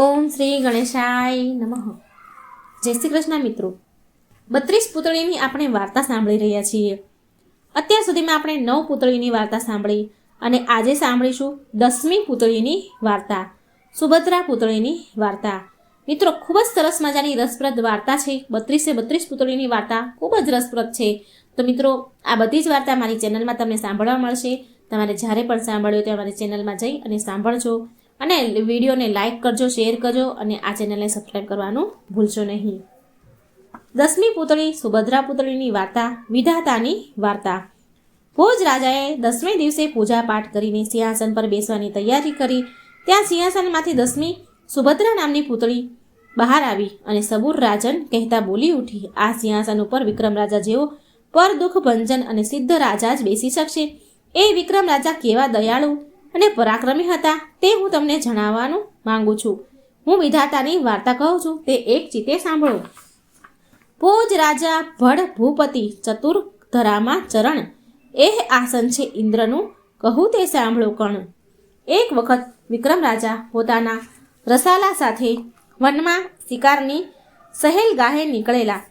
ઓમ શ્રી ગણેશાય નમઃ. જય શ્રી કૃષ્ણ મિત્રો. બત્રીસ પુતળીની આપણે વાર્તા સાંભળી રહ્યા છીએ. અત્યાર સુધીમાં આપણે નવ પુતળીની વાર્તા સાંભળી અને આજે સાંભળીશું દસમી પુતળીની વાર્તા, સુભદ્રા પુતળીની વાર્તા. મિત્રો, ખૂબ જ સરસ મજાની રસપ્રદ વાર્તા છે. બત્રીસે બત્રીસ પુતળીની વાર્તા ખૂબ જ રસપ્રદ છે. તો મિત્રો, આ બધી જ વાર્તા મારી ચેનલમાં તમને સાંભળવા મળશે. તમારે જ્યારે પણ સાંભળ્યો ત્યારે મારી ચેનલમાં જઈ અને સાંભળજો. અને વિડીયોને લાઇક કરજો શેર કરજો અને આ ચેનલને સબસ્ક્રાઈબ કરવાનું ભૂલશો નહીં. દસમી પુતળી સુભદ્રા પુતળીની વાર્તા, વિધાતાની વાર્તા. ભોજ રાજાએ દસમે દિવસે પૂજા પાઠ કરીને સિંહાસન પર બેસવાની તૈયારી કરી. ત્યાં સિંહાસનમાંથી દસમી સુભદ્રા નામની પુતળી બહાર આવી અને સબુર રાજન કહેતા બોલી ઉઠી, આ સિંહાસન ઉપર વિક્રમ રાજા જેવો પર દુઃખ ભંજન અને સિદ્ધ રાજા જ બેસી શકશે. એ વિક્રમ રાજા કેવા દયાળુ અને પરાક્રમી હતા તે હું તમને જણાવવાનું માંગુ છું. હું વિધાતાની વાર્તા કહું છું, તે એક ચિતે સાંભળો. ભોજ રાજા ભડ ભૂપતિ ચતુર ધરામાં ચરણ. એ આસન છે ઇન્દ્રનું, કહું તે સાંભળો કણ. એક વખત વિક્રમ રાજા પોતાના રસાલા સાથે વનમાં શિકારની સહેલ ગાહે નીકળેલા.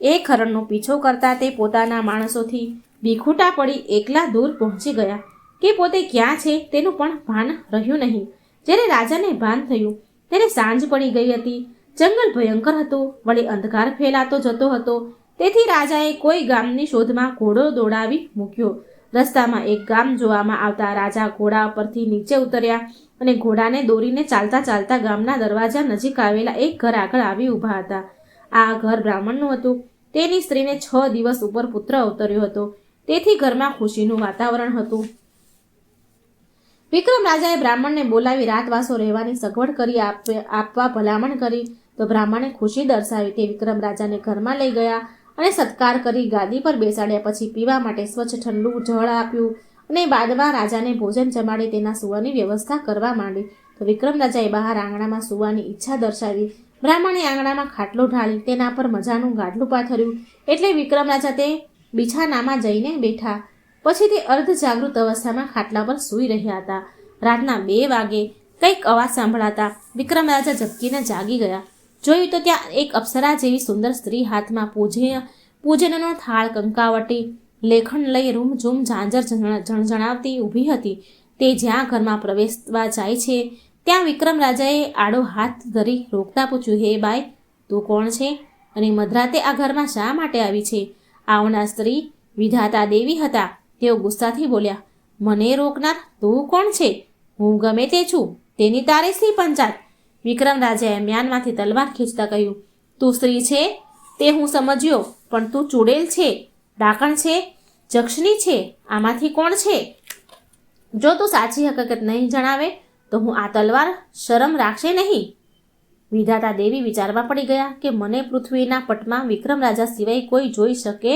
એ ખરણનો પીછો કરતા તે પોતાના માણસોથી બીખૂટા પડી એકલા દૂર પહોંચી ગયા. કે પોતે ક્યાં છે તેનું પણ ભાન રહ્યું નહીં. જ્યારે રાજાને ભાન થયું, ત્યારે સાંજ પડી ગઈ હતી. જંગલ ભયંકર હતું, વળી અંધકાર ફેલાતો જતો હતો. તેથી રાજાએ કોઈ ગામની શોધમાં ઘોડો દોડાવી મૂક્યો. રસ્તામાં એક ગામ જોવામાં આવતા રાજા ઘોડા પરથી નીચે ઉતર્યા અને ઘોડાને દોરીને ચાલતા ચાલતા ગામના દરવાજા નજીક આવેલા એક ઘર આગળ આવી ઊભા હતા. આ ઘર બ્રાહ્મણનું હતું. તેની સ્ત્રીને છ દિવસ ઉપર પુત્ર અવતર્યો હતો. તેથી ઘરમાં ખુશીનું વાતાવરણ હતું. વિક્રમ રાજાએ બ્રાહ્મણને બોલાવી રાતવાસો રહેવાની સગવડ કરી આપ- આપવા ભલામણ કરી, તો બ્રાહ્મણે ખુશી દર્શાવી તે વિક્રમ રાજાને ઘરમાં લઈ ગયા અને સત્કાર કરી ગાદી પર બેસાડ્યા પછી પીવા માટે સ્વચ્છ ઠંડુ જળ આપ્યું અને બાદમાં રાજાને ભોજન જમાડી તેના સુવાની વ્યવસ્થા કરવા માંડી. તો વિક્રમ રાજાએ બહાર આંગણામાં સુવાની ઈચ્છા દર્શાવી. બ્રાહ્મણે આંગણામાં ખાટલો ઢાળી, તેના પર મજાનું ગાડલું પાથર્યું. એટલે વિક્રમ રાજા તે બિછાનામાં જઈને બેઠા. પછી તે અર્ધ જાગૃત અવસ્થામાં ખાટલા પર સૂઈ રહ્યા હતા. રાતના બે વાગે કંઈક અવાજ સાંભળાતા વિક્રમ રાજા ઝબકીને જાગી ગયા. જોયું તો ત્યાં એક અપ્સરા જેવી સુંદર સ્ત્રી હાથમાં પૂજે પૂજનનો થાળ કંકાવટી, લેખન લઈ રૂમ ઝૂમ ઝાંઝર ઝણઝણાવતી ઊભી હતી. તે જ્યાં ઘરમાં પ્રવેશવા જાય છે, ત્યાં વિક્રમ રાજાએ આડો હાથ ધરી રોકતા પૂછ્યું, હે બાઈ, તું કોણ છે? અને મધરાતે આ ઘરમાં શા માટે આવી છે? આવનાર સ્ત્રી વિધાતા દેવી હતા. તેઓ ગુસ્સાથી બોલ્યા, મને રોકનાર તું કોણ છે? હું ગમે તે છું, તેની તારે શી પંચાત વિક્રમ રાજાએ મ્યાનમાંથી તલવાર ખીંચતા કહ્યું, તું સ્ત્રી છે, તે હું સમજ્યો, પણ તું ચૂડેલ છે, ડાકણ છે, જક્ષની છે, આમાંથી કોણ છે? જો તું સાચી હકીકત નહીં જણાવે, તો હું આ તલવાર શરમ રાખશે નહીં. વિધાતા દેવી વિચારવા પડી ગયા કે મને પૃથ્વીના પટમાં વિક્રમ રાજા સિવાય કોઈ જોઈ શકે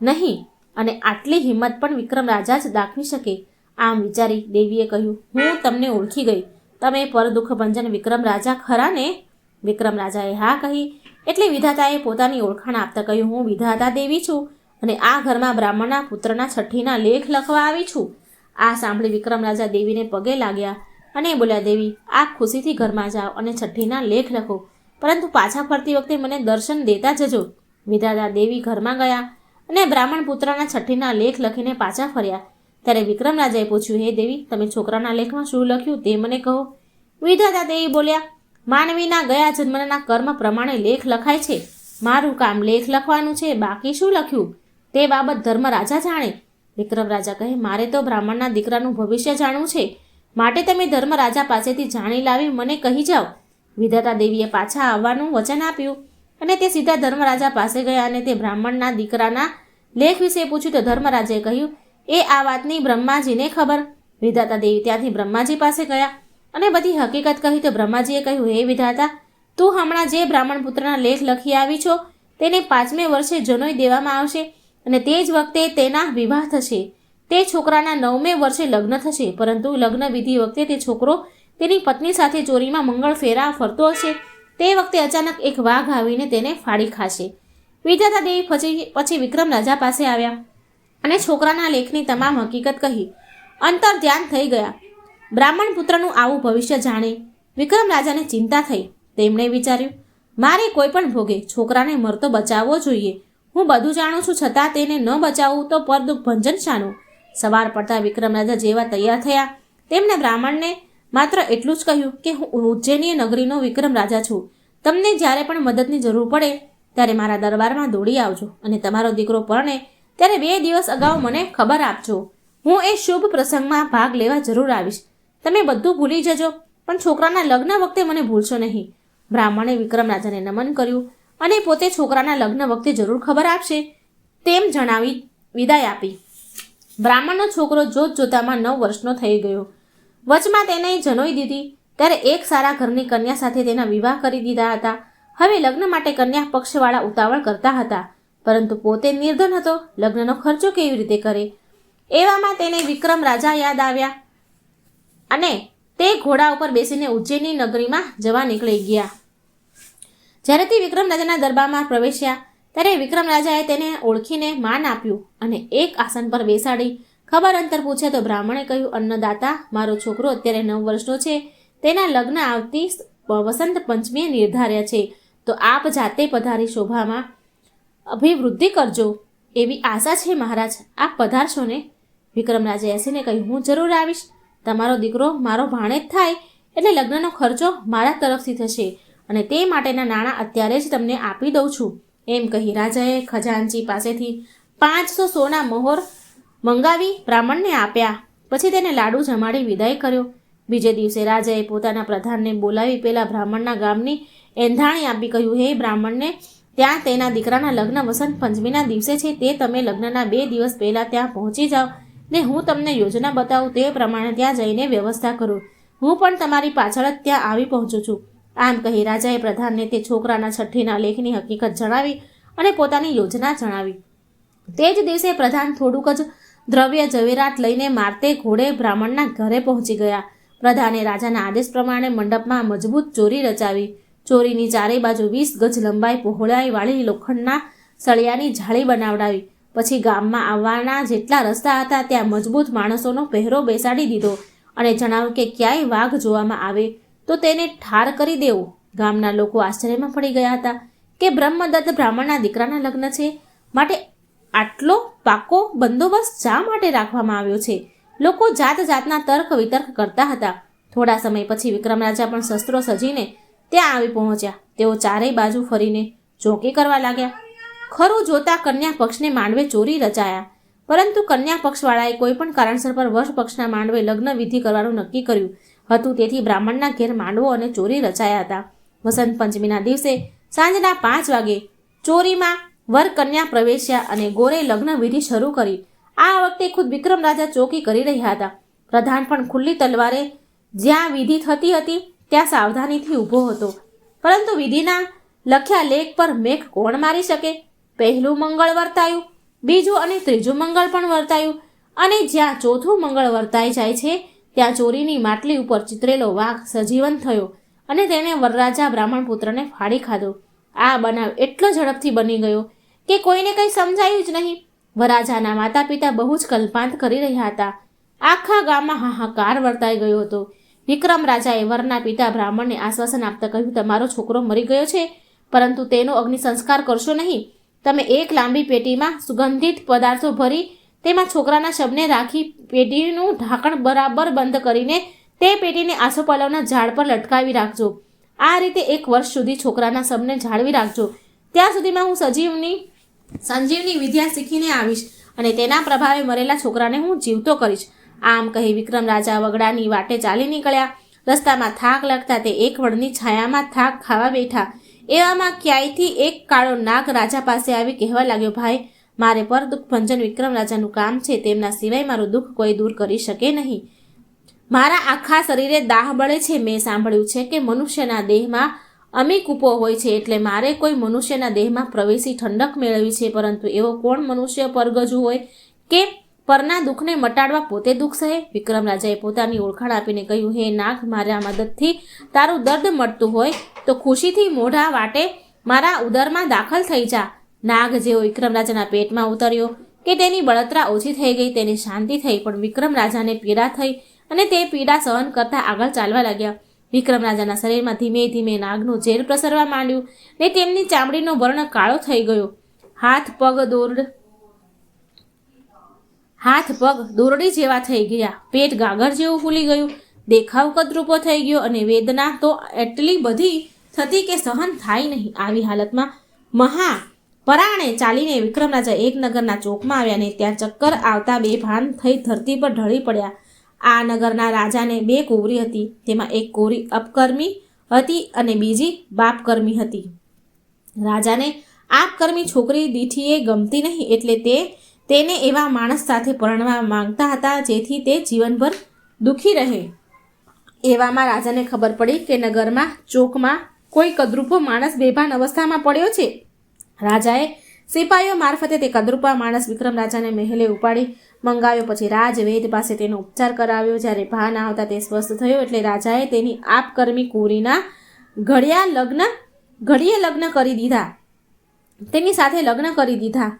નહીં. અને આટલી હિંમત પણ વિક્રમ રાજા જ દાખવી શકે. આમ વિચારી દેવીએ કહ્યું, હું તમને ઓળખી ગઈ. તમે પરદુઃખ ભંજન વિક્રમ રાજા ખરા ને? વિક્રમ રાજાએ હા કહી, એટલે વિધાતાએ પોતાની ઓળખાણ આપતા કહ્યું, હું વિધાતા દેવી છું અને આ ઘરમાં બ્રાહ્મણના પુત્રના છઠ્ઠીના લેખ લખવા આવી છું. આ સાંભળી વિક્રમ રાજા દેવીને પગે લાગ્યા અને બોલ્યા, દેવી આપ ખુશીથી ઘરમાં જાઓ અને છઠ્ઠીના લેખ લખો, પરંતુ પાછા ફરતી વખતે મને દર્શન દેતા જજો. વિધાતા દેવી ઘરમાં ગયા અને બ્રાહ્મણ પુત્રના છઠ્ઠીના લેખ લખીને પાછા ફર્યા. ત્યારે વિક્રમ રાજાએ પૂછ્યું, હે દેવી, તમે છોકરાના લેખમાં શું લખ્યું તે મને કહો. વિધાતા દેવી બોલ્યા, માનવીના ગયા જન્મના કર્મ પ્રમાણે લેખ લખાય છે. મારું કામ લેખ લખવાનું છે, બાકી શું લખ્યું? તે બાબત ધર્મ રાજા જાણે. વિક્રમ રાજા કહે, મારે તો બ્રાહ્મણના દીકરાનું ભવિષ્ય જાણવું છે. માટે તમે ધર્મ રાજા પાસેથી જાણી લાવી, મને કહી જાઓ. વિધાતા દેવીએ પાછા આવવાનું વચન આપ્યું. અને તે સીધા ધર્મરાજા પાસે ગયા અને તે બ્રાહ્મણના દીકરાના લેખ વિશે પૂછ્યું તો ધર્મરાજાએ કહ્યું, એ આ વાતની બ્રહ્માજીને ખબર. વિધાતા દેવી ત્યાંથી બ્રહ્માજી પાસે ગયા અને બધી હકીકત કહી તો બ્રહ્માજીએ કહ્યું, હે વિધાતા, તું હમણાં જે બ્રાહ્મણ પુત્રના લેખ લખી આવી છો, તેને પાંચમે વર્ષે જનોઈ દેવામાં આવશે અને તે જ વખતે તેના વિવાહ થશે. તે છોકરાના નવમે વર્ષે લગ્ન થશે, પરંતુ લગ્ન વિધિ વખતે તે છોકરો તેની પત્ની સાથે ચોરીમાં મંગળ ફેરા ફરતો હશે. તે વખતે અચાનક એક વાઘ આવીને તેને ફાડી ખાશે. વિધાતા દેવી પછી પછી વિક્રમ રાજા પાસે આવ્યા અને છોકરાના લેખની તમામ હકીકત કહી. અંતર ધ્યાન થઈ ગયા. બ્રાહ્મણ પુત્રનું આવું ભવિષ્ય જાણે. વિક્રમ રાજાને ચિંતા થઈ. તેમણે વિચાર્યું, મારે કોઈ પણ ભોગે. છોકરાને મરતો બચાવવો જોઈએ. હું બધું જાણું છું, છતાં તેને ન બચાવવું તો પરદુઃખ ભંજન શાનું. સવાર પડતા વિક્રમ રાજા જેવા તૈયાર થયા. તેમણે બ્રાહ્મણને માત્ર એટલું જ કહ્યું કે હું ઉજ્જૈની નગરીનો વિક્રમ રાજા છું. તમને જ્યારે પણ મદદની જરૂર પડે, ત્યારે મારા દરબારમાં દોડી આવજો અને તમારો દીકરો પરણે ત્યારે બે દિવસ અગાઉ મને ખબર આપજો. હું એ શુભ પ્રસંગમાં ભાગ લેવા જરૂર આવીશ. તમે બધું ભૂલી જજો, પણ છોકરાના લગ્ન વખતે મને ભૂલશો નહીં. બ્રાહ્મણે વિક્રમ રાજાને નમન કર્યું અને પોતે છોકરાના લગ્ન વખતે જરૂર ખબર આપશે તેમ જણાવી વિદાય આપી. બ્રાહ્મણનો છોકરો જોત જોતામાં નવ વર્ષનો થઈ ગયો. વચમાં તેને જનોઈ દીધી. ત્યારે એક સારા ઘરની કન્યા સાથે તેના વિવાહ કરી દીધા હતા. હવે લગ્ન માટે કન્યા પક્ષવાળા ઉતાવળ કરતા હતા. પરંતુ પોતે નિર્ધન હતો. લગ્નનો ખર્ચો કેવી રીતે કરે? એવામાં તેને વિક્રમ રાજા યાદ આવ્યા અને તે ઘોડા ઉપર બેસીને ઉજ્જૈની નગરીમાં જવા નીકળી ગયા. જ્યારે તે વિક્રમ રાજાના દરબારમાં પ્રવેશ્યા, ત્યારે વિક્રમ રાજાએ તેને ઓળખીને માન આપ્યું અને એક આસન પર બેસાડી. ખબર અંતર પૂછે તો બ્રાહ્મણે કહ્યું, અન્નદાતા, મારો છોકરો અત્યારે નવ વર્ષનો છે. તેના લગ્ન આવતી વસંત પંચમીએ નિર્ધાર્યા છે. તો આપ જાતે પધારી શોભામાં અભિવૃદ્ધિ કરજો. એવી આશા છે મહારાજ. આપ પધારશો ને? વિક્રમ રાજાએ હસીને કહ્યું, હું જરૂર આવીશ. તમારો દીકરો મારો ભાણેજ થાય. એટલે લગ્નનો ખર્ચો મારા તરફથી થશે. અને તે માટેના નાણાં અત્યારે જ તમને આપી દઉં છું. એમ કહી રાજાએ ખજાનચી પાસેથી પાંચસો સોના મોહર મંગાવી બ્રાહ્મણને આપ્યા. પછી તેને લાડુ જમાડી વિદાય કર્યો. બીજે દિવસે રાજાએ પોતાના પ્રધાનને બોલાવી પેલા બ્રાહ્મણના ગામની એંધાણી આપી કહ્યું, હે બ્રાહ્મણને, ત્યાં તેના દીકરાના લગ્ન વસંત પંચમીના દિવસે છે, તે તમે લગ્નના બે દિવસ પહેલાં ત્યાં પહોંચી જાઓ ને હું તમને યોજના બતાવું, તે પ્રમાણે ત્યાં જઈને વ્યવસ્થા કરું. હું પણ તમારી પાછળ જ ત્યાં આવી પહોંચું છું. આમ કહી રાજાએ પ્રધાનને તે છોકરાના છઠ્ઠીના લેખની હકીકત જણાવી અને પોતાની યોજના જણાવી. તે જ દિવસે પ્રધાન થોડુંક જ દ્રવ્ય ઝવેરાત લઈને મારતે ઘોડે બ્રાહ્મણના ઘરે પહોંચી ગયા. પ્રધાને રાજાના આદેશ પ્રમાણે મંડપમાં મજબૂત ચોરી રચાવી. ચોરીની ચારે બાજુ વીસ ગજ લંબાઈ પહોળાઈ વાળી લોખંડના સળિયાની જાળી બનાવડાવી. પછી ગામમાં આવવાના જેટલા રસ્તા હતા ત્યાં મજબૂત માણસોનો પહેરો બેસાડી દીધો અને જણાવ્યું કે ક્યાંય વાઘ જોવામાં આવે તો તેને ઠાર કરી દેવો. ગામના લોકો આશ્ચર્યમાં પડી ગયા હતા કે બ્રહ્મદત્ત બ્રાહ્મણના દીકરાના લગ્ન છે. માટે આટલો પાકો બંદોબસ્ત શા માટે રાખવામાં આવ્યો છે? લોકો જાત જાતના તર્ક વિતર્ક કરતા હતા. થોડા સમય પછી વિક્રમ રાજા પણ શસ્ત્રો સજીને ત્યાં આવી પહોંચ્યા. તેઓ ચારેય બાજુ ફરીને ચોકી કરવા લાગ્યા. ખરું જોતા કન્યા પક્ષને માંડવે ચોરી રચાયા. પરંતુ કન્યા પક્ષવાળાએ કોઈ પણ કારણસર પર વર્ષ પક્ષના માંડવે લગ્ન વિધિ કરવાનું નક્કી કર્યું. હતું તેથી બ્રાહ્મણના ઘેર માંડવો અને ચોરી રચાયા હતા. વસંત પંચમીના દિવસે સાંજના પાંચ વાગે ચોરીમાં વર કન્યા પ્રવેશ્યા અને ગોરે લગ્ન વિધિ શરૂ કરી. આ વખતે ખુદ વિક્રમ રાજા ચોકી કરી રહ્યા હતા. પ્રધાન પણ ખુલ્લી તલવારે જ્યાં વિધિ થતી હતી, ત્યાં સાવધાનીથી ઊભો હતો. પરંતુ વિધિના લખ્યા લેખ પર મેઘ કોણ મારી શકે? પહેલું મંગળ વર્તાયું, બીજું અને ત્રીજું મંગળ પણ વર્તાયું. અને જ્યાં ચોથું મંગળ વર્તાઈ જાય છે, ત્યાં ચોરીની માટલી ઉપર ચિતરેલો વાઘ સજીવન થયો અને તેણે વરરાજા બ્રાહ્મણ પુત્રને ફાડી ખાધો. આ બનાવ એટલો ઝડપથી બની ગયો કે કોઈને કંઈ સમજાયું જ નહીં. વરાજાના માતા પિતા બહુ જ કલ્પાંત કરી રહ્યા હતા. આખા ગામમાં હાહાકાર વર્તાઈ ગયો હતો. વિક્રમ રાજાએ વરના પિતા બ્રાહ્મણને આશ્વાસન આપતા કહ્યું, તમારો છોકરો મરી ગયો છે, પરંતુ તેનો અગ્નિ સંસ્કાર કરશો નહીં. તમે એક લાંબી પેટીમાં સુગંધિત પદાર્થો ભરી તેમાં છોકરાના શબને રાખી પેટીનું ઢાંકણ બરાબર બંધ કરીને તે પેટીને આસોપાલવના ઝાડ પર લટકાવી રાખજો. આ રીતે એક વર્ષ સુધી છોકરાના શબને જાળવી રાખજો. ત્યાં સુધીમાં હું સજીવની સંજીવની વિદ્યા શીખીને આવીશ અને તેના પ્રભાવે મરેલા છોકરાને હું જીવતો કરીશ. આમ કહી વિક્રમ રાજા વગડાની વાટે ચાલી નીકળ્યા. રસ્તામાં થાક લાગતા તે એક વડની છાયામાં થાક ખાવા બેઠા. એવામાં ક્યાંયથી એક કાળો નાગ રાજા પાસે આવી કહેવા લાગ્યો, ભાઈ, મારે પર દુઃખ ભંજન વિક્રમ રાજાનું કામ છે, તેમના સિવાય મારું દુઃખ કોઈ દૂર કરી શકે નહીં. મારા આખા શરીરે દાહ બળે છે, મેં સાંભળ્યું છે કે મનુષ્યના દેહમાં અમીકૂપો હોય છે એટલે મારે કોઈ મનુષ્યના દેહમાં પ્રવેશી ઠંડક મેળવી છે, પરંતુ એવો કોણ મનુષ્ય પરગજુ હોય કે પરના દુઃખને મટાડવા પોતે દુઃખ સહે? વિક્રમ રાજાએ પોતાની ઓળખાણ આપીને કહ્યું, હે નાગ, મારા મદદથી તારું દર્દ મળતું હોય તો ખુશીથી મોઢા વાટે મારા ઉદરમાં દાખલ થઈ જા. નાગ જેવો વિક્રમ રાજાના પેટમાં ઉતર્યો કે તેની બળતરા ઓછી થઈ ગઈ, તેની શાંતિ થઈ, પણ વિક્રમ રાજાને પીડા થઈ અને તે પીડા સહન કરતા આગળ ચાલવા લાગ્યા. વિક્રમ રાજાના શરીરમાં ધીમે ધીમે નાગનું ઝેર પ્રસરવા માંડ્યું ને તેમની ચામડીનો વર્ણ કાળો થઈ ગયો. હાથ પગ દોરડ હાથ પગ દોરડી જેવા થઈ ગયા. પેટ ગાગર જેવું ફૂલી ગયું. દેખાવ કદરૂપો થઈ ગયો અને વેદના તો એટલી બધી થતી કે સહન થાય નહીં. આવી હાલતમાં મહા પરાણે ચાલીને વિક્રમ રાજા એક નગરના ચોકમાં આવ્યા ને ત્યાં ચક્કર આવતા બે ભાન થઈ ધરતી પર ઢળી પડ્યા. આ નગરના રાજાને બે કુંવરી હતી તેમાં એક કુંવરી અપકર્મી હતી અને બીજી બાપકર્મી હતી. રાજાને આપકર્મી છોકરી દીઠીએ ગમતી નહીં એટલે તે તેને એવા માણસ સાથે પરણવા માંગતા હતા જેથી તે જીવનભર દુઃખી રહે. એવામાં રાજાને ખબર પડી કે નગરમાં ચોકમાં કોઈ કદરૂપો માણસ બેભાન અવસ્થામાં પડ્યો છે. રાજાએ સિપાહીઓ મારફતે તે કદરૂપા માણસ વિક્રમ રાજાને મહેલે ઉપાડી મંગાવ્યો. પછી રાજવેદ પાસે તેનો ઉપચાર કરાવ્યો. જ્યારે ભાન આવતા તે સ્વસ્થ થયો એટલે રાજાએ તેની આપકર્મી કુરીના ઘડિયા લગ્ન, ઘડીએ લગ્ન કરી દીધા. તેની સાથે લગ્ન કરી દીધા.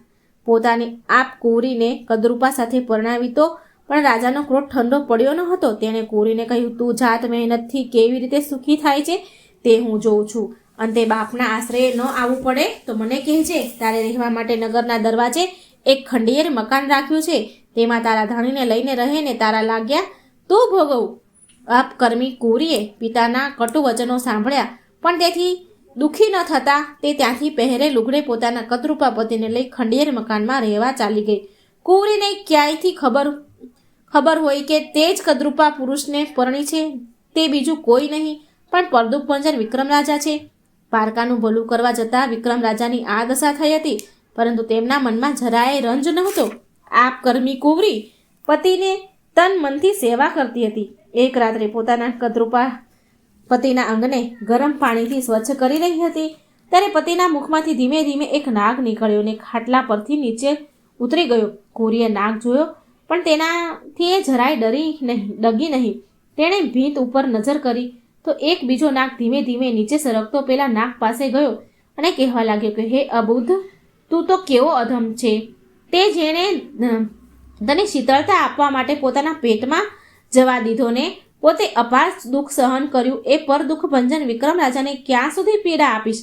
પોતાની આપ કુરીને કદરૂપા સાથે પરણાવી તો પણ રાજાનો ક્રોધ ઠંડો પડ્યો ન હતો તેણે કુરીને કહ્યું, તું જાત મહેનતથી કેવી રીતે સુખી થાય છે તે હું જોઉં છું. અંતે બાપના આશરે ન આવવું પડે તો મને કહેજે, તારે રહેવા માટે નગરના દરવાજે એક ખંડિયેર મકાન રાખ્યું છે. તેમાં તારા ધણીને લઈને રહે ને તારા લાગ્યા તું ભોગવું. આપ કર્મી કુંવરીએ પિતાના કટુ વચનો સાંભળ્યા, પણ તેથી દુઃખી ન થતા તે ત્યાંથી પહેરે લુગડે પોતાના કતરૂપા પતિને લઈ ખંડિયેર મકાનમાં રહેવા ચાલી ગઈ. કુંવરીને ક્યાંયથી ખબર ખબર હોય કે તે જ કદરૂપા પુરુષને પરણી છે, તે બીજું કોઈ નહીં, પણ પરદુપ ભંજન વિક્રમ રાજા છે. પારકાનું ભલું કરવા જતાં વિક્રમ રાજાની આ દશા થઈ હતી, પરંતુ તેમના મનમાં જરાય રંજ નહોતો. આપ કર્મી કુંવરી, પતિને તન મનથી સેવા કરતી હતી. એક રાત્રે પોતાના કદરૂપા પતિના અંગને ગરમ પાણીથી સ્વચ્છ કરી રહી હતી. ત્યારે પતિના મુખમાંથી ધીમે ધીમે એક નાગ નીકળ્યો ને ખાટલા પરથી નીચે ઉતરી ગયો. કુંવરીએ નાગ જોયો, પણ તેનાથી એ જરાય ડરી નહીં, ડગી નહીં. તેણે ભીંત ઉપર નજર કરી તો એક બીજો નાગ ધીમે ધીમે નીચે સરકતો પેલા નાગ પાસે ગયો અને કહેવા લાગ્યો કે, હે અબુદ્ધ, તું તો કેવો અધમ છે? તે જેણે તને શીતળતા આપવા માટે પોતાના પેટમાં જવા દીધો ને પોતે અપાર દુઃખ સહન કર્યું. એ પર દુઃખ ભંજન વિક્રમ રાજાને ક્યાં સુધી પીડા આપીશ?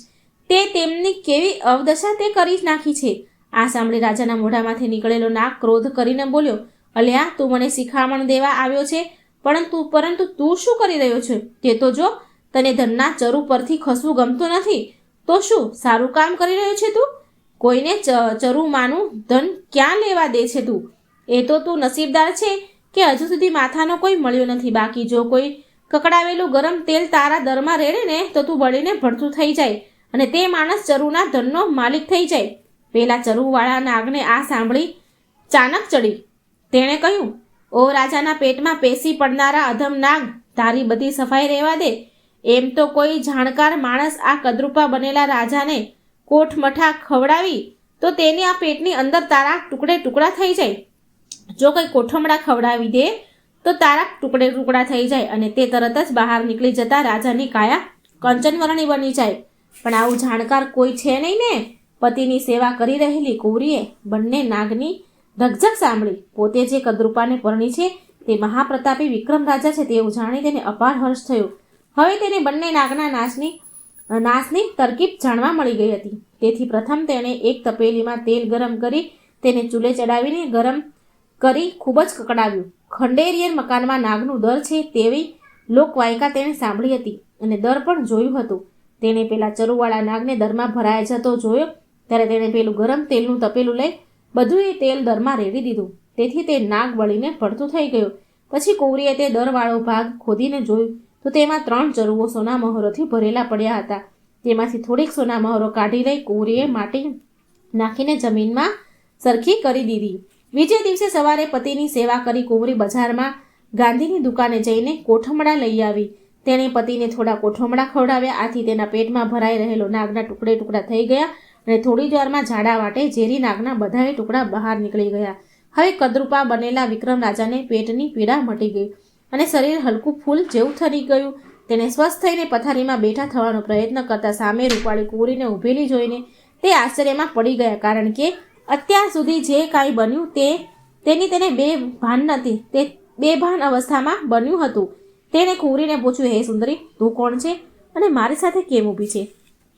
તે તેમની કેવી અવદશા તે કરી નાખી છે? આ સાંભળી રાજાના મોઢામાંથી નીકળેલો નાક ક્રોધ કરીને બોલ્યો, અલ્યા, તું મને શિખામણ દેવા આવ્યો છે. પરંતુ પરંતુ તું શું કરી રહ્યો છે? તે તો જો તને ધનના ચરુ પરથી ખસવું ગમતું નથી, તો શું સારું કામ કરી રહ્યો છે તું? કોઈને ચરુમાનું ધન ક્યાં લેવા દે છે તું? એ તો તું નસીબદાર છે કે હજુ સુધી માથાનો કોઈ મળ્યો નથી. બાકી જો કોઈ કકડાવેલું ગરમ તેલ તારા દરમાં રેડે ને, તો તું બળીને ભડથું થઈ જાય અને તે માણસ ચરુના ધનનો માલિક થઈ જાય. પેલા ચરુવાળા નાગને આ સાંભળી ચાનક ચડી. તેણે કહ્યું ઓ રાજાના પેટમાં પેસી પડનારા અધમ નાગ તારી બધી સફાઈ રહેવા દે. એમ તો કોઈ જાણકાર માણસ આ કદરૂપા બનેલા રાજાને કોઠ મઠા ખવડાવી, તો તેની આ પેટની અંદર તારા ટુકડે ટુકડા થઈ જાય. જો કોઈ કોઠમડા ખવડાવી દે, તો તારા ટુકડે ટુકડા થઈ જાય અને તે તરત જ બહાર નીકળી જતા રાજાની કાયા કંચનવરણી બની જાય. પણ આવું જાણકાર કોઈ છે નહીં ને? પતિની સેવા કરી રહેલી કુંવરીએ બંને નાગની રકઝક સાંભળી. પોતે જે કદરૂપાને પરણી છે, તે મહાપ્રતાપી વિક્રમ રાજા છે તેવું જાણી તેને અપાર હર્ષ થયો. હવે તેને બંને નાગના નાશની નાશની તરકીબ જાણવા મળી ગઈ હતી. તેથી પ્રથમ તેણે એક તપેલીમાં તેલ ગરમ કરી, તેને ચૂલે ચડાવીને ગરમ કરી ખૂબ જ કકડાવ્યું. ખંડેરિયર મકાનમાં નાગનું દર છે તેવી લોકવાયકા તેણે સાંભળી હતી અને દર પણ જોયું હતું. તેણે પેલા ચરુવાળા નાગને દરમાં ભરાય જતો જોયો, ત્યારે તેણે પેલું ગરમ તેલનું તપેલું લઈ બધું એ તેલ દરમાં રેડી દીધું. તેથી તે નાગ બળીને પડતું થઈ ગયું. પછી કોવરીએ તે દરવાળો ભાગ ખોદીને જોયું તો તેમાં ત્રણ ચરુઓ સોના મહોરોથી ભરેલા પડ્યા હતા. તેમાંથી થોડીક સોના મહોરો કાઢી લઈ કોવરીએ માટી નાખીને જમીનમાં સરખી કરી દીધી. બીજે દિવસે સવારે પતિની સેવા કરી કોવરી બજારમાં ગાંધીની દુકાને જઈને કોઠમડા લઈ આવી. તેણે પતિને થોડા કોઠમડા ખવડાવ્યા. આથી તેના પેટમાં ભરાઈ રહેલો નાગના ટુકડે ટુકડા થઈ ગયા. અને થોડી જ વારમાં ઝાડા વાટે ઝેરી નાગના બધાએ ટુકડા બહાર નીકળી ગયા. હવે કદરૂપા બનેલા વિક્રમ રાજાને પેટની પીડા મટી ગઈ અને શરીર હલકું ફૂલ જેવું થરી ગયું. તેને સ્વસ્થ થઈને પથારીમાં બેઠા થવાનો પ્રયત્ન કરતા સામે રૂપાળી કુંવરીને ઊભેલી જોઈને તે આશ્ચર્યમાં પડી ગયા કારણ કે અત્યાર સુધી જે કાંઈ બન્યું તે, તેની તેને બે ભાન નથી, તે બે ભાન અવસ્થામાં બન્યું હતું. તેણે કુંવરીને પૂછ્યું, હે સુંદરી, તું કોણ છે? અને મારી સાથે કેમ ઊભી છે?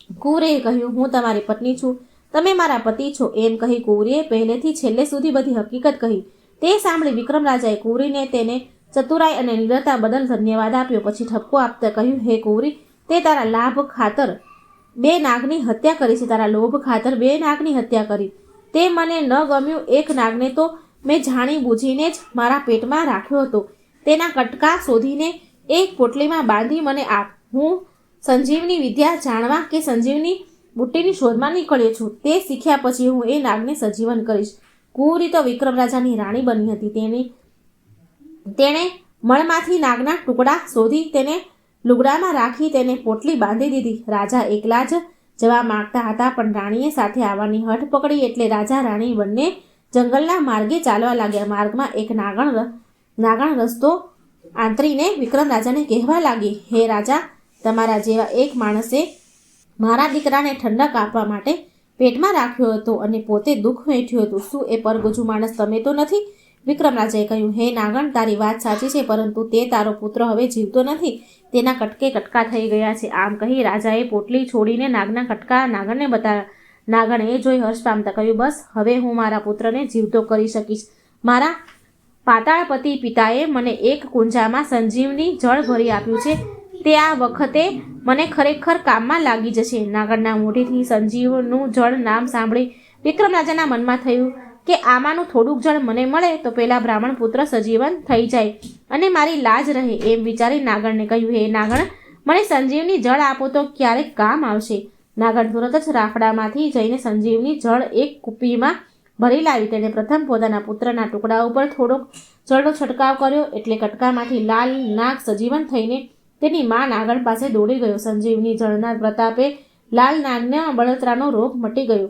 કુંવરીએ કહ્યું, હું તમારી પત્ની છું. તમે મારા પતિ છો. એમ કહી કુંવરીએ પહેલેથી છેલ્લે સુધી બધી હકીકત કહી. તે સાંભળી વિક્રમ રાજાએ કુંવરીને તેને ચતુરાઈ અને નિડરતા બદલ ધન્યવાદ આપ્યો. પછી ઠપકો આપતા કહ્યું, હે કુંવરી, તે તારા લાભ ખાતર બે નાગની હત્યા કરી છે. તારા લોભ ખાતર બે નાગની હત્યા કરી. તે મને ન ગમ્યું. એક નાગને તો મેં જાણી બૂજીને જ મારા પેટમાં રાખ્યો હતો. તેના કટકા શોધીને એક પોટલીમાં બાંધી મને આપ હું સંજીવની વિદ્યા જાણવા કે સંજીવની બુટ્ટીની શોધમાં નીકળ્યો છું, તે શીખ્યા પછી હું એ નાગને સજીવન કરીશ. કુંવરી તો વિક્રમ રાજાની રાણી બની હતી. તેની, તેણે મળમાંથી નાગના ટુકડા શોધી તેને લુગડામાં રાખી તેને પોટલી બાંધી દીધી. રાજા એકલા જ જવા માંગતા હતા, પણ રાણીએ સાથે આવવાની હઠ પકડી એટલે રાજા, રાણી બંને જંગલના માર્ગે ચાલવા લાગ્યા. માર્ગમાં એક નાગણ નાગણ રસ્તો આંતરીને વિક્રમ રાજાને કહેવા લાગી, હે રાજા તમારા જેવા એક માણસે મારા દીકરાને ઠંડક આપવા માટે પેટમાં રાખ્યો હતો અને પોતે દુઃખ વેઠ્યું હતું. શું એ પરગોજુ માણસ તમે તો નથી? વિક્રમ રાજાએ કહ્યું, હે નાગણ, તારી વાત સાચી છે, પરંતુ તે તારો પુત્ર હવે જીવતો નથી. તેના કટકે કટકા થઈ ગયા છે. આમ કહી રાજાએ પોટલી છોડીને નાગના કટકા નાગણને બતાવ્યા. નાગણ એ જોઈ હર્ષ પામતા કહ્યું, બસ, હવે હું મારા પુત્રને જીવતો કરી શકીશ. મારા પાતાળપતિ પિતાએ મને એક કુંજામાં સંજીવની જળ ભરી આપ્યું છે. તે આ વખતે મને ખરેખર કામમાં લાગી જશે. નાગરના મોઢેથી સંજીવનું જળ નામ સાંભળી વિક્રમ રાજાના મનમાં થયું કે આમાંનું થોડુંક જળ મને મળે તો પેલા બ્રાહ્મણ પુત્ર સજીવન થઈ જાય અને મારી લાજ રહે એમ વિચારી નાગરને કહ્યું, હે નાગણ, મને સંજીવની જળ આપો તો ક્યારેક કામ આવશે. નાગણ તુરત જ રાફડામાંથી જઈને સંજીવની જળ એક કુપીમાં ભરી લાવી. તેણે પ્રથમ પોતાના પુત્રના ટુકડા ઉપર થોડોક જળનો છંટકાવ કર્યો એટલે કટકામાંથી લાલ નાગ સજીવન થઈને તેની મા નાગણ પાસે દોડી ગયો. સંજીવની જળના પ્રતાપે લાલ નાગના બળતરાનો રોગ મટી ગયો.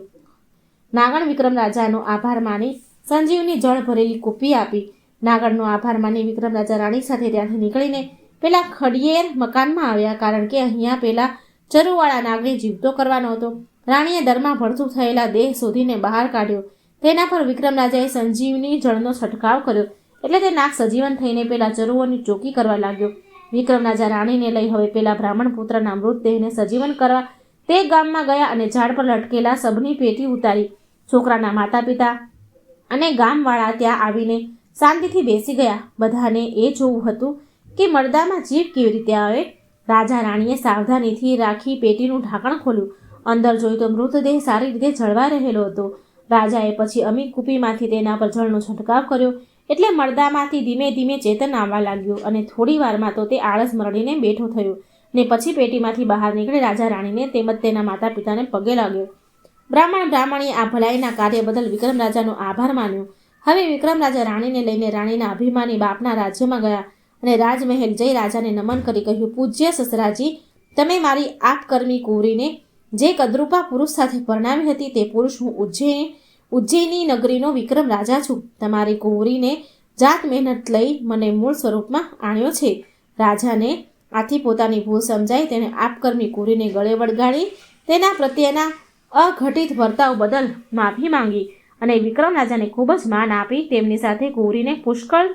નાગણ વિક્રમ રાજાનો આભાર માની સંજીવની જળ ભરેલી કુપી આપી. નાગણનો આભાર માની વિક્રમ રાજા રાણી સાથે ત્યાંથી નીકળીને પેલા ખડિયેર મકાનમાં આવ્યા, કારણ કે અહીંયા પેલા ચરુવાળા નાગને જીવતો કરવાનો હતો. રાણીએ દરમાં ભડથું થયેલા દેહ શોધીને બહાર કાઢ્યો. તેના પર વિક્રમ રાજાએ સંજીવની જળનો છંટકાવ કર્યો. એટલે તે નાગ સજીવન થઈને પેલા ચરુઓની ચોકી કરવા લાગ્યો. વિક્રમ રાજા રાણીને લઈ હવે પેલા બ્રાહ્મણ પુત્રના મૃતદેહને સજીવન કરવા તે ગામમાં ગયા અને ઝાડ પર લટકેલા સબની પેટી ઉતારી. છોકરાના માતા પિતા અને ગામવાળા ત્યાં આવીને શાંતિથી બેસી ગયા. બધાને એ જોવું હતું કે મરદામાં જીવ કેવી રીતે આવે? રાજા રાણીએ સાવધાનીથી રાખી પેટીનું ઢાંકણ ખોલ્યું. અંદર જોયું તો મૃતદેહ સારી રીતે જળવાઈ રહેલો હતો. રાજાએ પછી અમી કુપીમાંથી તેના પર જળનો છંટકાવ કર્યો. એટલે મરદામાંથી ધીમે ધીમે ચેતન આવવા લાગ્યું અને થોડી વારમાં તો તે આળસ મરડીને બેઠો થયો ને પછી પેટીમાંથી બહાર નીકળી રાજા રાણીને તેમજ તેના માતા પિતાને પગે લાગ્યો. બ્રાહ્મણ બ્રાહ્મણીએ આ ભલાઈના કાર્ય બદલ વિક્રમ રાજાનો આભાર માન્યો. હવે વિક્રમ રાજા રાણીને લઈને રાણીના અભિમાની બાપના રાજ્યમાં ગયા અને રાજમહેલ જઈ રાજાને નમન કરી કહ્યું, પૂજ્ય સસરાજી, તમે મારી આપકર્મી કુંવરીને જે કદરૂપા પુરુષ સાથે પરણાવી હતી તે પુરુષ હું ઉજ્જૈન ઉજ્જૈની નગરીનો વિક્રમ રાજા છું. તમારી કુંવરીને જાત મહેનત લઈ મને મૂળ સ્વરૂપમાં આણ્યો છે. રાજાને આથી પોતાની ભૂલ સમજાઈ, તેણે આપકર્મી કુંવરીને ગળે વળગાડી, તેના પ્રત્યેના અઘટિત વર્તાવ બદલ માફી માંગી અને વિક્રમ રાજાને ખૂબ જ માન આપી, તેમની સાથે કુંવરીને પુષ્કળ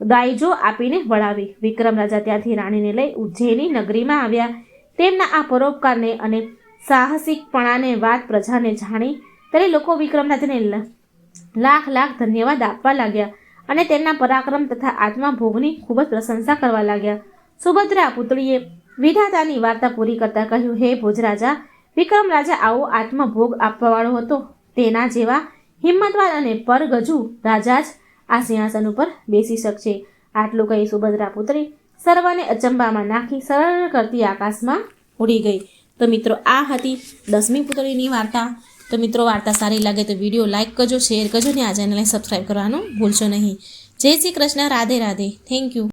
દાયજો આપીને વળાવી. વિક્રમ રાજા ત્યાંથી રાણીને લઈ ઉજ્જૈની નગરીમાં આવ્યા. તેમના આ પરોપકારને અને સાહસિકપણાને વાત પ્રજાને જાણી ત્યારે લોકો વિક્રમ રાજાને લાખ લાખ ધન્યવાદ આપવા લાગ્યા અને તેમના પરાક્રમ તથા આત્માભોગની ખૂબ જ પ્રશંસા કરવા લાગ્યા. સુભદ્રા પુતળીએ વિધાતાની વાર્તા પૂરી કરતા કહ્યું, હે ભોજરાજા, વિક્રમ રાજા આવો આત્મભોગ આપવાવાળો હતો. તેના જેવા હિંમતવાન અને પરગજુ રાજા જ આ સિંહાસન ઉપર બેસી શકશે. આટલું કહી સુભદ્રા પુત્રી સર્વને અચંબામાં નાખી સરળ કરતી આકાશમાં ઉડી ગઈ. તો મિત્રો, આ હતી દસમી પુતળીની વાર્તા. તો મિત્રો, વાર્તા સારી લાગે તો વીડિયો લાઇક કરજો શેર કરજો ને આ ચેનલને સબસ્ક્રાઈબ કરવાનું ભૂલશો નહીં. જય શ્રી કૃષ્ણ, રાધે રાધે. Thank you